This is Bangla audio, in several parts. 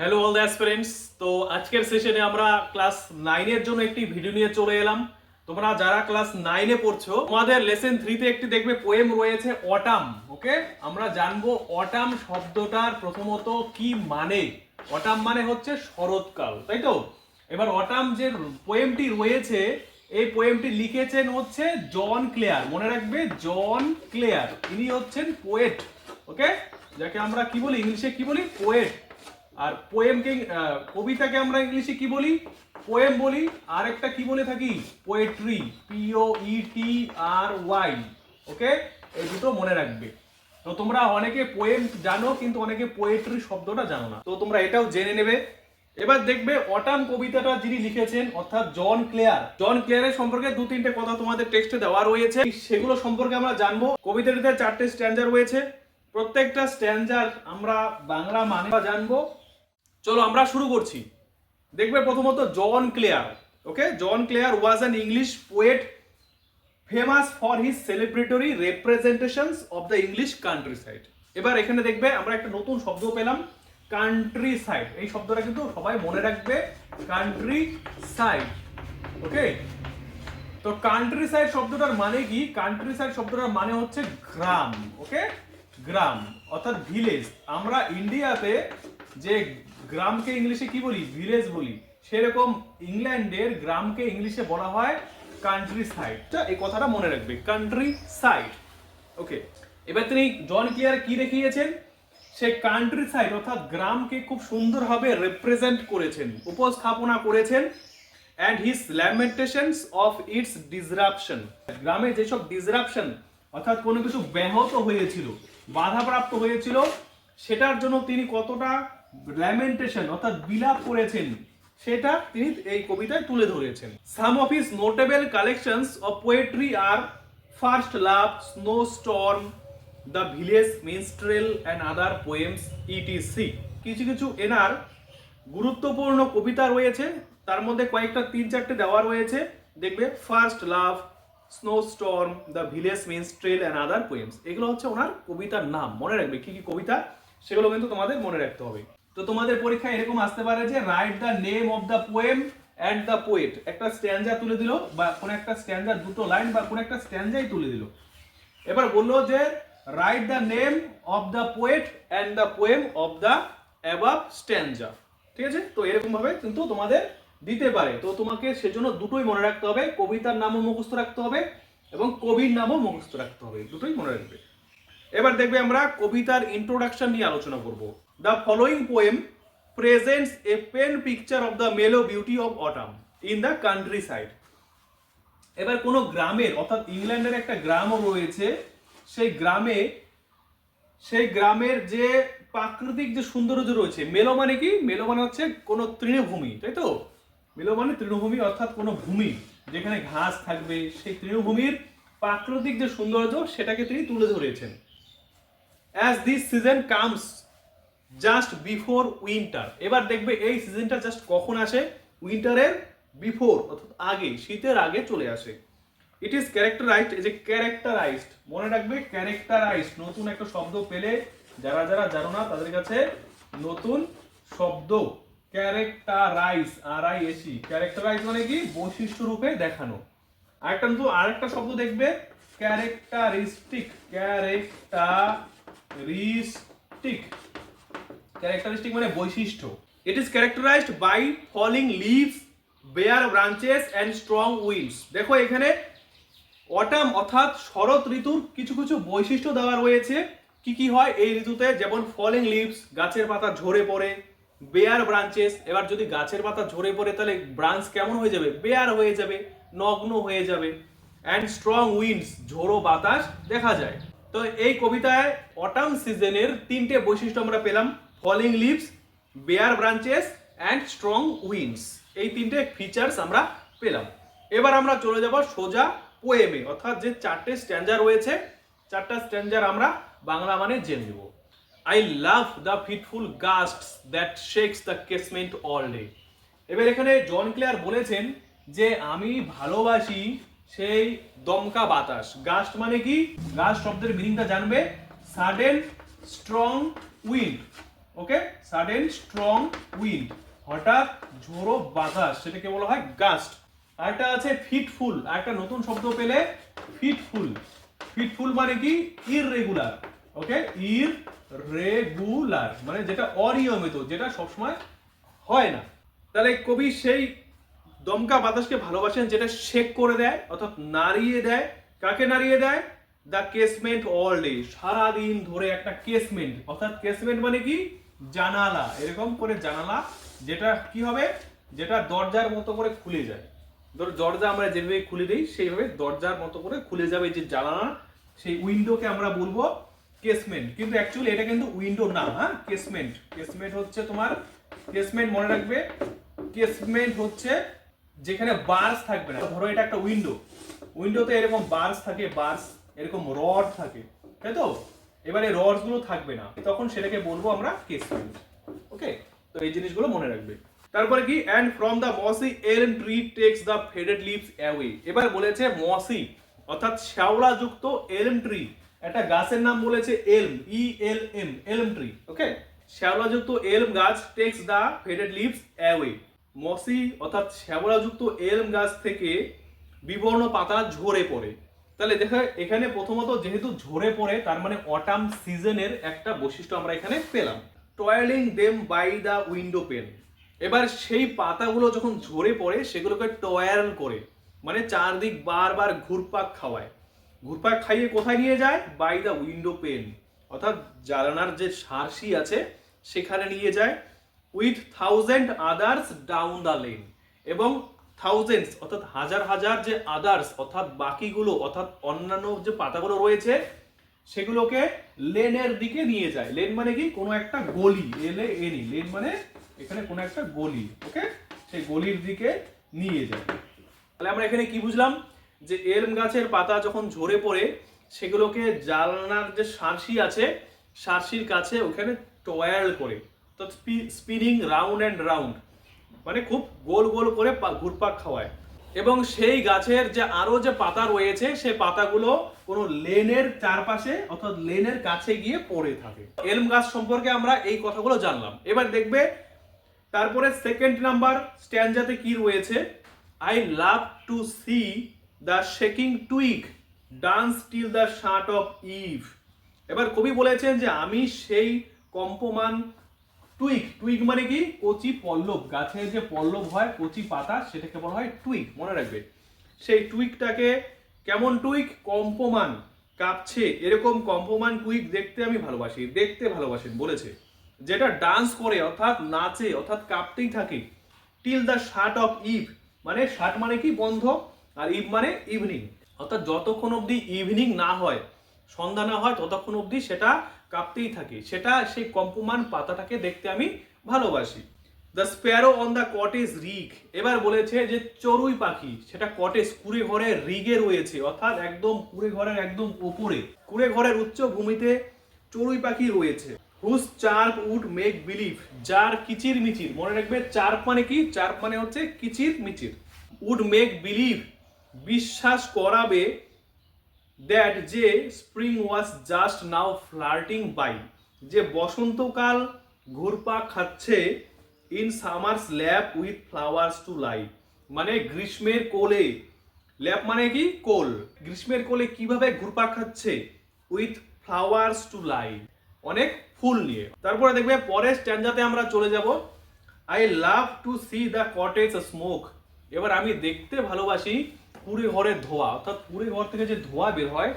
হ্যালো অল দ্য অ্যাসপিরেন্টস তো আজকের সেশনে আমরা ক্লাস নাইনের জন্য একটি ভিডিও নিয়ে চলে এলাম। তোমরা যারা ক্লাস নাইনে পড়ছো, তোমাদের লেসন থ্রিতে একটি দেখবে পোয়েম রয়েছে অটাম ওকে আমরা জানব অটাম শব্দটার প্রথমত কি মানে? অটাম মানে হচ্ছে শরৎকাল, তাই তো? এবার অটাম যে পোয়েমটি রয়েছে, এই পোয়েমটি লিখেছেন হচ্ছে জন ক্লেয়ার মনে রাখবে জন ক্লেয়ার ইনি হচ্ছেন পোয়েট ওকে যাকে আমরা কি বলি? ইংলিশে কি বলি? পোয়েট আর পোয়েমকে কবিতাকে আমরা ইংলিশে কি বলি? পোয়েম বলি, আর একটা কি বলে থাকি? পোয়েট্রি পিও ই টি আর ওয়াই ওকে এই দুটো মনে রাখবে। তো তোমরা অনেকে পোয়েম জানো, কিন্তু অনেকে পোয়েট্রি শব্দটা জানো না। তো তোমরা এটাও জেনে নেবে। এবার দেখবে অটাম কবিতাটা যিনি লিখেছেন, অর্থাৎ জন ক্লেয়ার। জন ক্লেয়ারের সম্পর্কে দু তিনটে কথা তোমাদের টেক্সটে দেওয়া রয়েছে। সেগুলো সম্পর্কে আমরা জানব। কবিতাটিতে চারটে স্ট্যান্ডার রয়েছে। প্রত্যেকটা স্ট্যান্ডার আমরা বাংলা মানে জানব। চলো, আমরা শুরু করছি। দেখবে প্রথমত John Clare, okay? John Clare was an English poet famous for his celebratory representations of the English countryside এবার এখানে দেখবে আমরা একটা নতুন শব্দ পেলাম কান্ট্রি সাইড এই শব্দটা কিন্তু সবাই মনে রাখবে কান্ট্রি সাইড ওকে? তো কান্ট্রি সাইড শব্দটার মানে কি? কান্ট্রি সাইড শব্দটার মানে হচ্ছে গ্রাম, ওকে? গ্রাম, অর্থাৎ ভিলেজ আমরা ইন্ডিয়াতে যে গ্রামকে ইংলিশে কি বলি? ভিলেজ বলি। সেরকম ইংল্যান্ডের গ্রামকে ইংলিশে বলা হয় কান্ট্রি সাইড এই কথাটা মনে রাখবে। কান্ট্রি সাইড ওকে, এবার তিনি জন কিয়ার কি দেখিয়েছেন? সে কান্ট্রি সাইড অর্থাৎ গ্রামকে খুব সুন্দরভাবে রিপ্রেজেন্ট করেছেন, উপস্থাপনা করেছেন and his lamentations of its disruption গ্রামে যেসব ডিসরাপশন অর্থাৎ কোনো কিছু ব্যাহত হয়েছিল, বাধাপ্রাপ্ত হয়েছিল, সেটার জন্য তিনি কতটা ল্যামেন্টেশন অর্থাৎ বিলাপ করেছেন, সেটা তিনি এই কবিতায় তুলে ধরেছেন। Some of his notable collections of poetry R first love snow storm the village minstrel and other poems etc কিছু কিছু এনার গুরুত্বপূর্ণ কবিতা রয়েছে, তার মধ্যে কয়েকটা, তিন চারটে দেওয়া রয়েছে। দেখবে first love snow storm the village minstrel and other poems এগুলো হচ্ছে ওনার কবিতার নাম, মনে রাখবে কি কি কবিতা, সেগুলো কিন্তু তোমাদের মনে রাখতে হবে। তো তোমাদের পরীক্ষায় এরকম আসতে পারে যে write the name of the poem and the poet একটা স্ট্যান্ডা তুলে দিল বা কোন একটা স্ট্যান্ডার দুটো লাইন বা কোন একটা স্ট্যান্ডাই তুলে দিল। এবার বলল যে write the name of the poet and the poem of the above stanza ঠিক আছে? তো এরকম ভাবে কিন্তু তোমাদের দিতে পারে। তো তোমাকে সেজন্য দুটোই মনে রাখতে হবে। কবিতার নামও মুখস্থ রাখতে হবে এবং কবির নামও মুখস্থ রাখতে হবে। দুটোই মনে রাখবে। এবার দেখবে আমরা কবিতার ইন্ট্রোডাকশন নিয়ে আলোচনা করব। The following poem presents a pen picture of the mellow beauty of autumn in the countryside এবার কোনো গ্রামের, অর্থাৎ ইংল্যান্ডের একটা গ্রামও রয়েছে। সেই গ্রামে, সেই গ্রামের যে প্রাকৃতিক যে সৌন্দর্য রয়েছে, মেলো মানে কি? মেলো মানে হচ্ছে কোনো তৃণভূমি, তাই তো? মেলো মানে তৃণভূমি, অর্থাৎ কোনো ভূমি, যেখানে ঘাস থাকবে। সেই তৃণভূমির প্রাকৃতিক যে সৌন্দর্য, সেটাকে তিনি তুলে ধরেছেন। As this season comes just before winter এবার দেখবে এই সিজনটা জাস্ট কখন আসে? উইন্টারের বিফোর অর্থাৎ আগে, শীতের আগে চলে আসে। ইট ইজ ক্যারেক্টারাইজড এই যে ক্যারেক্টারাইজড মনে রাখবে ক্যারেক্টারাইজড নতুন একটা শব্দ পেলে যারা যারা জানো না, তাদের কাছে নতুন শব্দ। ক্যারেক্টারাইজ আর আই এসি ক্যারেক্টারাইজ মানে কি? বৈশিষ্ট্য রূপে দেখানো। আরেকটা নতুন, আরেকটা শব্দ দেখবে ক্যারেক্টারিস্টিক ক্যারেক্টারিস্টিক ক্যারেক্টারিস্টিক মানে বৈশিষ্ট্য। It is characterized by falling leaves bare branches and strong winds দেখো এখানে অটাম অর্থাৎ শরৎ ঋতুর কিছু কিছু বৈশিষ্ট্য দেওয়া রয়েছে। কি কি হয়? এই ঋতুতে যেমন ফলিং লিভস গাছের পাতা ঝরে পড়ে বেয়ার ব্রাঞ্চেস এবার যদি গাছের পাতা ঝরে পড়ে তাহলে ব্রাঞ্চ কেমন হয়ে যাবে? বেয়ার হয়ে যাবে, নগ্ন হয়ে যাবে অ্যান্ড স্ট্রং উইন্ডস ঝোড়ো বাতাস দেখা যায়। তো এই কবিতায় অটাম সিজনের তিনটে বৈশিষ্ট্য আমরা পেলাম। Falling leaves bare branches and strong winds এই তিনটে ফিচার্স আমরা পেলাম। এবার আমরা চলে যাব সোজা পোয়েমে অর্থাৎ যে চারটে স্ট্যান্ডার রয়েছে, চারটা স্ট্যান্ডার আমরা বাংলা মানে জেনে নেব। I love the fitful gust that shakes the casement all day এবার এখানে জন ক্লেয়ার বলেছেন যে, আমি ভালোবাসি সেই দমকা বাতাস। গাস্ট মানে কি? গাস্ট শব্দের মিনিংটা জানবে। Sudden strong wind okay? Sudden strong wind হঠাৎ ঝোড়ো বাতাস, সেটাকে বলা হয় গাস্ট আরেকটা আছে ফিটফুল আরেকটা নতুন শব্দ পেলে ফিটফুল ফিটফুল মানে কি? Irregular okay? ইর রেগুলার মানে যেটা অনিয়মিত, যেটা সবসময় হয় না। তাহলে কবি সেই দমকা বাতাসকে ভালোবাসেন যেটা শেক করে দেয়, অর্থাৎ নাড়িয়ে দেয়। কাকে নাড়িয়ে দেয়? দ্য কেসমেন্ট অল ডে সারাদিন ধরে একটা কেসমেন্ট অর্থাৎ কেসমেন্ট মানে কি? জানালা, এরকম করে জানালা, যেটা কি হবে? যেটা দরজার মতো করে খুলে যায়। ধরো দরজা আমরা যেভাবে খুলে দিই, সেইভাবে দরজার মতো করে খুলে যাবে যে জানালা, সেই উইন্ডোকে আমরা বলব কেসমেন্ট কিন্তু অ্যাকচুয়ালি এটা কিন্তু উইন্ডো না হ্যাঁ? কেসমেন্ট কেসমেন্ট হচ্ছে তোমার কেসমেন্ট মনে রাখবে কেসমেন্ট হচ্ছে যেখানে বার্স থাকবে না। ধরো এটা একটা উইন্ডো। উইন্ডোতে এরকম বার্স থাকে বার্স এরকম রড থাকে, তাই তো? এবারে রডসগুলো থাকবে না, তখন সেটাকে বলব আমরা কেসমেন্ট ওকে তো এই জিনিসগুলো মনে রাখবে। তারপরে কি? And from the mossy elm tree takes the faded leaves away এবার বলেছে মসি অর্থাৎ শ্যাওলা যুক্ত এলম ট্রি একটা গাছের নাম বলেছে এলম ই এল এম এলম ট্রি ওকে শ্যাওলাযুক্ত এলম গাছ takes the faded leaves away mossy অর্থাৎ শ্যাওলাযুক্ত এলম গাছ থেকে বিবর্ণ পাতা ঝরে পড়ে। তাহলে দেখা, এখানে প্রথমত যেহেতু ঝরে পড়ে, তার মানে অটাম সিজনের একটা বৈশিষ্ট্য আমরা এখানে পেলাম। Toiling them by the window pane এবার সেই পাতাগুলো যখন ঝরে পড়ে, সেগুলোকে টয়াল করে মানে চারদিক বারবার ঘুরপাক খাওয়ায়। ঘুরপাক খাইয়ে কোথায় নিয়ে যায়? বাই দ্য উইন্ডো পেন অর্থাৎ জানালার যে সারসি আছে, সেখানে নিয়ে যায়। With thousand others down the lane এবং থাউজেন্ডস অর্থাৎ হাজার হাজার যে আদার্স অর্থাৎ বাকিগুলো, অর্থাৎ অন্যান্য যে পাতাগুলো রয়েছে, সেগুলোকে লেনের দিকে নিয়ে যায়। লেন মানে কি? কোনো একটা গলি এলে এনি লেন মানে এখানে কোনো একটা গলি ওকে সেই গলির দিকে নিয়ে যায়। তাহলে আমরা এখানে কি বুঝলাম? যে এলম গাছের পাতা যখন ঝরে পড়ে, সেগুলোকে জালনার যে সারসি আছে সারসির কাছে ওখানে টয়াল করে। তো স্পিনিং রাউন্ড অ্যান্ড রাউন্ড মানে খুব গোল গোল করে ঘুরপাক খাওয়ায়। এবং সেই গাছের যে আরও যে পাতা রয়েছে সেই পাতাগুলো কোনো লেনের চারপাশে অর্থাৎ লেনের কাছে গিয়ে পড়ে থাকে। এলম গাছ সম্পর্কে আমরা এই কথাগুলো জানলাম। এবার দেখবে, তারপরে সেকেন্ড নাম্বার স্ট্যান্ডাতে কি রয়েছে? I love to see the shaking twig dance till the shut of eve এবার কবি বলেছেন যে, আমি সেই কম্পমান টুইক টুইক মানে কি? কচি পল্লব। গাছের যে পল্লব হয়, কচি পাতা, সেটাকে বলা হয় টুইক মনে রাখবে। সেই টুইকটাকে কেমন টুইক কম্পমান। কাঁপছে। এরকম কম্পমান টুইক দেখতে আমি ভালোবাসি। দেখতে ভালোবাসেন, বলেছে। যেটা ডান্স করে, অর্থাৎ নাচে, অর্থাৎ কাঁপতেই থাকে। Till the shut of eve মানে শার্ট মানে কি? বন্ধ। আর ইভ মানে ইভিনিং অর্থাৎ যতক্ষণ অবধি ইভিনিং না হয়, সন্ধ্যা না হয়, ততক্ষণ অবধি সেটা কাঁপতেই থাকে। সেটা সেই কম্পমান পাতাটাকে দেখতে আমি ভালোবাসি। The sparrow on the cottage rig এবার বলেছে যে চড়ুই পাখি, সেটা কটেজ কুড়ে ঘরের রিগে রয়েছে, অর্থাৎ একদম কুড়ে ঘরের একদম ওপরে। কুড়ে ঘরের উচ্চ ভূমিতে চড়ুই পাখি রয়েছে। হুস চার্প উড মেক বিলিভ যার কিচির মিচির। মনে রাখবে, চার্প মানে কি? চার্প মানে হচ্ছে কিচির মিচির। উড মেক বিলিভ বিশ্বাস করাবে দ্যাট যে spring was just now flirting by যে বসন্তকাল ঘুরপাক খাচ্ছে in summer's lap with flowers to lie মানে গ্রীষ্মের কোলে ল্যাপ মানে কি? কোল। গ্রীষ্মের কোলে কীভাবে ঘুরপাক খাচ্ছে? উইথ ফ্লাওয়ার্স টু লাই অনেক ফুল নিয়ে। তারপরে দেখবে পরের স্ট্যান্ডাতে আমরা চলে যাব। I love to see the cottage smoke এবার আমি দেখতে ভালোবাসি পুরে ঘরের ধোয়া, অর্থাৎ পুরে ঘর থেকে যে ধোয়া বের হয়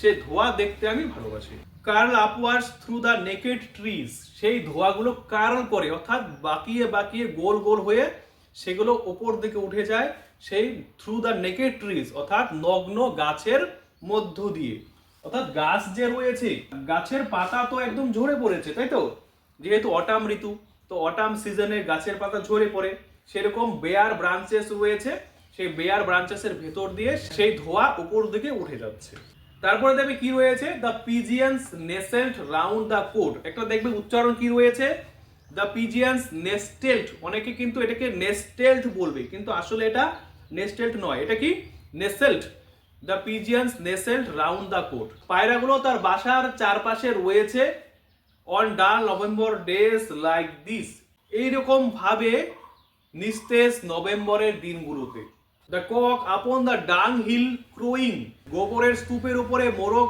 সেই ধোয়া দেখতে আমি ভালোবাসি। Curl upwards through the naked trees, সেই ধোয়াগুলো কার্ল করে, অর্থাৎ বাকিয়ে বাকিয়ে গোল গোল হয়ে সেগুলো ওপর দিকে উঠে যায়, সেই থ্রু দ্য নেকেড ট্রিজ, অর্থাৎ নগ্ন গাছের মধ্য দিয়ে। অর্থাৎ গাছ যে রয়েছে, গাছের পাতা তো একদম ঝরে পড়েছে, তাই তো? যেহেতু অটাম ঋতু, তো অটাম সিজনে গাছের পাতা ঝরে পড়ে। সেরকম বেয়ার ব্রাঞ্চেস রয়েছে সেই বেয়ার ব্রাঞ্চেসের ভেতর দিয়ে সেই ধোয়া উপর দিকে উঠে যাচ্ছে। তারপরে দেখবে কি রয়েছে? The pigeons nestled round the cote একটা দেখবে উচ্চারণ কি রয়েছে? দ্য পিজিয়ান্স নেস্টেল্ট অনেকে কিন্তু এটাকে নেস্টেল্ট বলবে, কিন্তু আসলে এটা নেস্টেল্ট নয়, এটা কি? Nestled the pigeons nestled round the cote পায়রাগুলো তার বাসার চারপাশে রয়েছে অন ডাল নভেম্বর ডেজ লাইক দিস এইরকম ভাবে নিস্তেজ নভেম্বরের দিনগুলোতে। The cock upon the dunghill crowing গোবরের স্তূপের উপরে মোরগ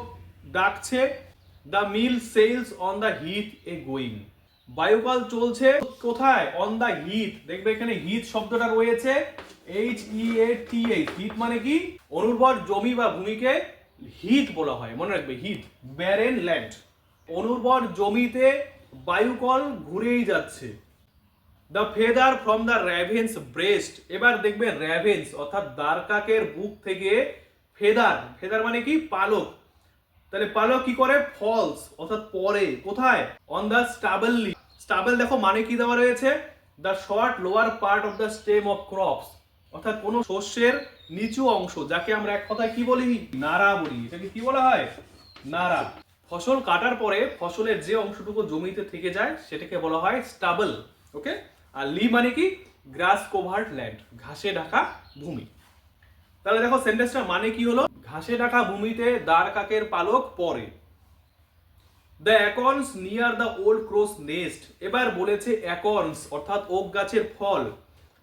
ডাকছে। The mill sails on the heath a going বায়ুকাল চলছে। কোথায়? অন দ্য হিট দেখবে এখানে হিট শব্দটা রয়েছে। H E A T H heath মানে কি? অনুর্বর জমি বা ভূমিকে হিট বলা হয়। মনে রাখবে হিট ব্যারেন ল্যান্ড অনুর্বর জমিতে বায়ুকল ঘুরেই যাচ্ছে। The feather from the raven's breast এবার দেখবে র্যাভেন্স অর্থাৎ দ্বারকাকের বুক থেকে ফেদার ফেদার মানে কি? পালক। তাহলে পালক কি করে? ফলস অর্থাৎ পরে। কোথায়? অন দ্য স্টাবললি স্টাবল দেখো মানে কি দেওয়া রয়েছে? The short lower part of the stem of crops অর্থাৎ কোন শস্যের নিচু অংশ, যাকে আমরা এক কথায় কি বলি? নাড়া বলি। এটাকে কি বলা হয়? নাড়া। ফসল কাটার পরে ফসলের যে অংশটুকু জমিতে থেকে যায়, সেটাকে বলা হয় স্টাবল ওকে আর লি মানে কি? গ্রাস কোভার্ড ল্যান্ড, ঘাসে ঢাকা ভূমি। তাহলে দেখো সেন্টেন্সটা মানে কি হলো? ঘাসে ঢাকা ভূমিতে দাঁড় কাকের পালক পরে the acorns near the old crow's nest এবার বলেছে অ্যাকর্নস অর্থাৎ ওক গাছের ফল।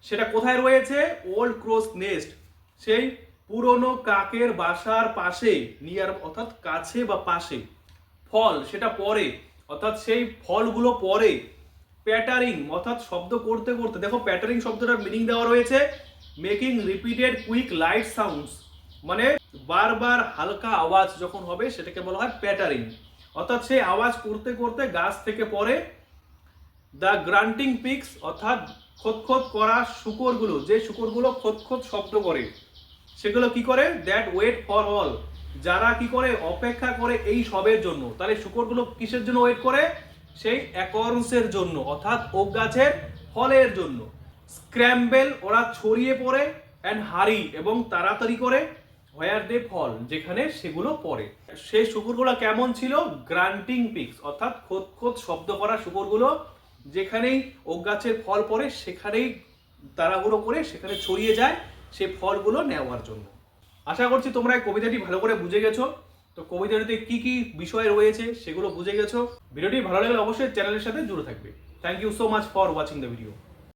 সেটা কোথায় রয়েছে? ওল্ড ক্রোস নেস্ট সেই পুরনো কাকের বাসার পাশে নিয়ার অর্থাৎ কাছে বা পাশে। ফল, সেটা পরে অর্থাৎ সেই ফলগুলো পরে প্যাটারিং, অর্থাৎ শব্দ করতে করতে, দেখো প্যাটারিং শব্দটার মিনিং দেওয়া রয়েছে making repeated quick light sounds মানে বারবার হালকা আওয়াজ যখন হবে সেটাকে বলা হয় প্যাটারিং। অর্থাৎ সেই আওয়াজ করতে করতে গাছ থেকে পরে দ্য গ্রান্টিং পিক্স অর্থাৎ খোঁতখোত করা শুকরগুলো, যে শুকরগুলো খোঁতখোত শব্দ করে, সেগুলো কি করে? দ্যাট ওয়েট ফর অল যারা কি করে? অপেক্ষা করে এই সবের জন্য। তাহলে শুকরগুলো কিসের জন্য ওয়েট করে? সেই অ্যাকর্নসের জন্য, অর্থাৎ ওক গাছের ফলের জন্য। স্ক্র্যাম্বেল ওরা ছড়িয়ে পড়ে অ্যান্ড হারি এবং তাড়াতাড়ি করে হোয়ার দে ফল যেখানে সেগুলো পড়ে। সেই শুকুরগুলো কেমন ছিল? গ্রান্টিং পিক্স অর্থাৎ খোদ খোদ শব্দ করা শুকুরগুলো, যেখানেই ওক গাছের ফল পড়ে, সেখানেই তাড়াহুড়ো করে সেখানে ছড়িয়ে যায় সেই ফলগুলো নেওয়ার জন্য। আশা করছি তোমরা এই কবিতাটি ভালো করে বুঝে গেছো। তো কবিতাটিতে কি কি বিষয় রয়েছে সেগুলো বুঝে গেছো? ভিডিওটি ভালো লাগলে অবশ্যই চ্যানেলের সাথে জুড়ে থাকবে। Thank you so much for watching the video